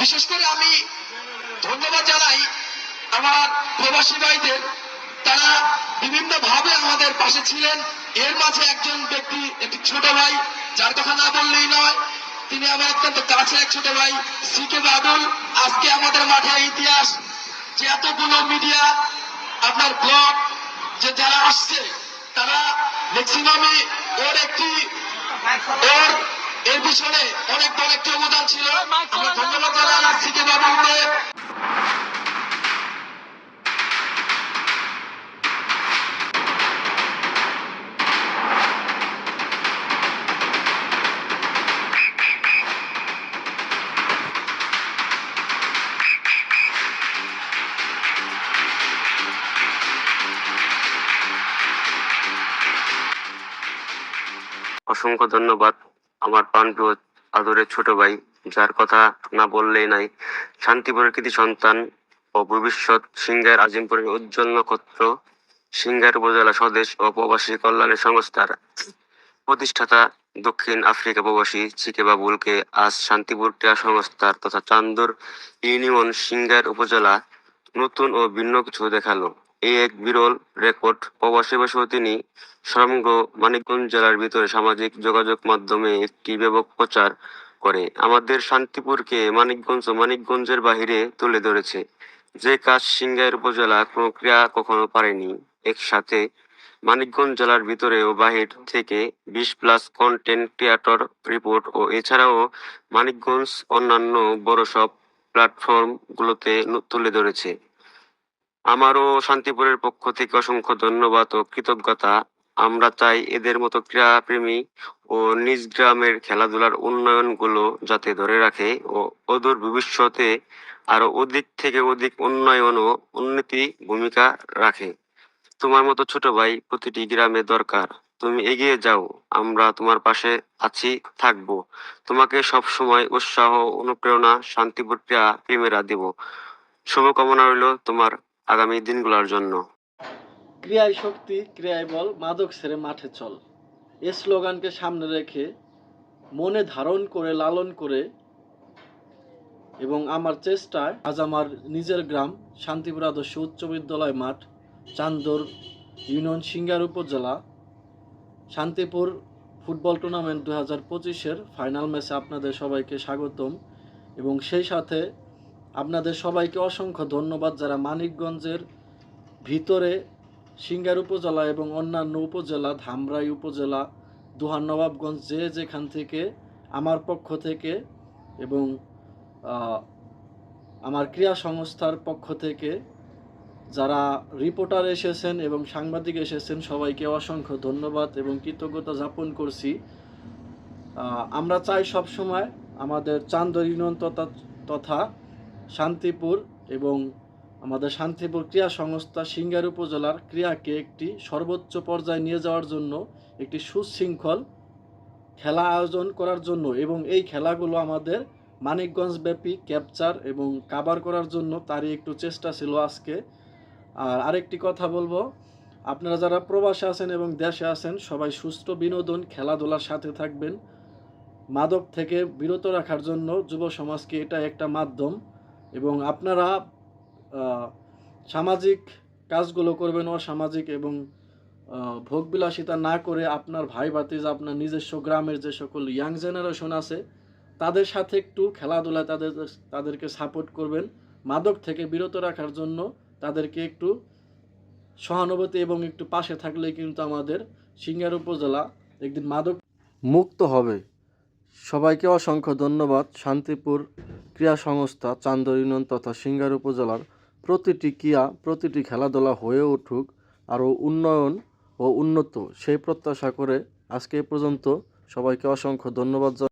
বিশেষ করে আমি ধন্যবাদ জানাই আমার প্রবাসী ভাইদের। তারা বিভিন্ন ভাবে আমাদের পাশে ছিলেন। এর মাঝে একজন ব্যক্তি, একটি ছোট ভাই, যার কথা না বললেই নয়, তিনি আমার অত্যন্ত কাছে এক ছোট ভাই, সিকে বাবুল। আজকে আমাদের মাঠে ইতিহাস, যে এতগুলো মিডিয়া, আপনার ব্লগ, যে যারা আসছে, তারা ম্যাক্সিমামই ওর একটি, ওর এর পিছনে অনেক বড় একটি অবদান ছিল। আমরা ধন্যবাদ জানাই সিকে বাবুকে অসংখ্য ধন্যবাদ। আমার প্রাণপ্রিয় আদরের ছোট ভাই, যার কথা না বললেই নাই। শান্তিপুরের কৃতি সন্তান ও ভবিষ্যৎ সিংহের আজিমপুরের উজ্জ্বল নক্ষত্র, সিংহের উপজেলা স্বদেশ ও প্রবাসী কল্যাণ সংস্থার প্রতিষ্ঠাতা দক্ষিণ আফ্রিকা প্রবাসী চিকে বাবুলকে আজ শান্তিপুর ক্রীড়া সংস্থার তথা চান্দুর ইউনিয়ন সিংহের উপজেলা নতুন ও ভিন্ন কিছু দেখাল। এই এক বিরল রেকর্ড প্রবাসী বসেও তিনি সমগ্র মানিকগঞ্জ জেলার ভিতরে সামাজিক যোগাযোগ মাধ্যমে একটি ব্যাপক প্রচার করে। আমাদের শান্তিপুরকে মানিকগঞ্জ ও মানিকগঞ্জের বাহিরে তুলে ধরেছে। যে কাজ সিংগাইর উপজেলা কোনো ক্রিয়া কখনো পারেনি, একসাথে মানিকগঞ্জ জেলার ভিতরে ও বাহির থেকে বিশ প্লাস কন্টেন্ট ক্রিয়েটর, রিপোর্ট ও এছাড়াও মানিকগঞ্জ অন্যান্য বড় সব প্ল্যাটফর্ম গুলোতে তুলে ধরেছে। আমারও শান্তিপুরের পক্ষ থেকে অসংখ্য ধন্যবাদ ও কৃতজ্ঞতা। আমরা চাই এদের মতো ক্রীড়াপ্রেমী ও নিজ গ্রামের খেলাধুলার উন্নয়নগুলো যাতে ধরে রাখে ও অদূর ভবিষ্যতে আরও অধিক থেকে অধিক উন্নয়ন ও উন্নতি ভূমিকা রাখে। তোমার মতো ছোট ভাই প্রতিটি গ্রামে দরকার। তুমি এগিয়ে যাও, আমরা তোমার পাশে আছি, থাকব। তোমাকে সব সময় উৎসাহ, অনুপ্রেরণা শান্তিপুর ক্রীড়া প্রেমেরা দেব। শুভকামনা রইল তোমার আগামী দিনগুলোর জন্য। ক্রিয়ায় শক্তি, ক্রিয়ায় বল, মাদক ছেড়ে মাঠে চল। এ স্লোগানকে সামনে রেখে, মনে ধারণ করে, লালন করে এবং আমার চেষ্টায় আজ আমার নিজের গ্রাম, শান্তিপুর আদর্শ উচ্চ বিদ্যালয় মাঠ, চান্দর ইউনিয়ন সিঙ্গার উপজেলা, শান্তিপুর ফুটবল টুর্নামেন্ট দু হাজার পঁচিশের ফাইনাল ম্যাচে আপনাদের সবাইকে স্বাগতম এবং সেই সাথে আপনাদের সবাইকে অসংখ্য ধন্যবাদ যারা মানিকগঞ্জের ভিতরে সিঙ্গার উপজেলা এবং অন্যান্য উপজেলা, ধামরাই উপজেলা দুহার নবাবগঞ্জ যে যেখান থেকে আমার পক্ষ থেকে এবং আমার ক্রীড়া সংস্থার পক্ষ থেকে যারা রিপোর্টার এসেছেন এবং সাংবাদিক এসেছেন, সবাইকে অসংখ্য ধন্যবাদ এবং কৃতজ্ঞতা যাপন করছি। আমরা চাই সব সময় আমাদের চান্দর তথা শান্তিপুর এবং আমাদের শান্তিপুর ক্রীড়া সংস্থা সিঙ্গার উপজেলার ক্রীড়াকে একটি সর্বোচ্চ পর্যায়ে নিয়ে যাওয়ার জন্য একটি সুশৃঙ্খল খেলা আয়োজন করার জন্য এবং এই খেলাগুলো আমাদের মানিকগঞ্জ ব্যাপী ক্যাপচার এবং কাভার করার জন্য তারই একটু চেষ্টা ছিল আজকে। আর আরেকটি কথা বলব, আপনারা যারা প্রবাসে আছেন এবং দেশে আছেন, সবাই সুস্থ বিনোদন, খেলাধুলার সাথে থাকবেন। মাদক থেকে বিরত রাখার জন্য যুব সমাজকে এটা একটা মাধ্যম। এবং আপনারা সামাজিক কাজগুলো করবেন অসামাজিক এবং ভোগবিলাসিতা না করে আপনার ভাই ভাতিজা, আপনার নিজস্ব গ্রামের যে সকল ইয়াং জেনারেশন আছে, তাদের সাথে একটু খেলাধুলায় তাদের, তাদেরকে সাপোর্ট করবেন। মাদক থেকে বিরত রাখার জন্য তাদেরকে একটু সহানুভূতি এবং একটু পাশে থাকলেই কিন্তু আমাদের সিঙ্গার উপজেলা একদিন মাদক মুক্ত হবে। সবাইকে অসংখ্য ধন্যবাদ শান্তিপুর ক্রীড়া সংস্থা চান্দর ইউনিয়ন তথা সিঙ্গার উপজেলার প্রতিটি ক্রিয়া প্রতিটি খেলাধুলা হয়ে উঠুক, আরও উন্নয়ন ও উন্নত সেই প্রত্যাশা করে আজকে এ পর্যন্ত সবাইকে অসংখ্য ধন্যবাদ।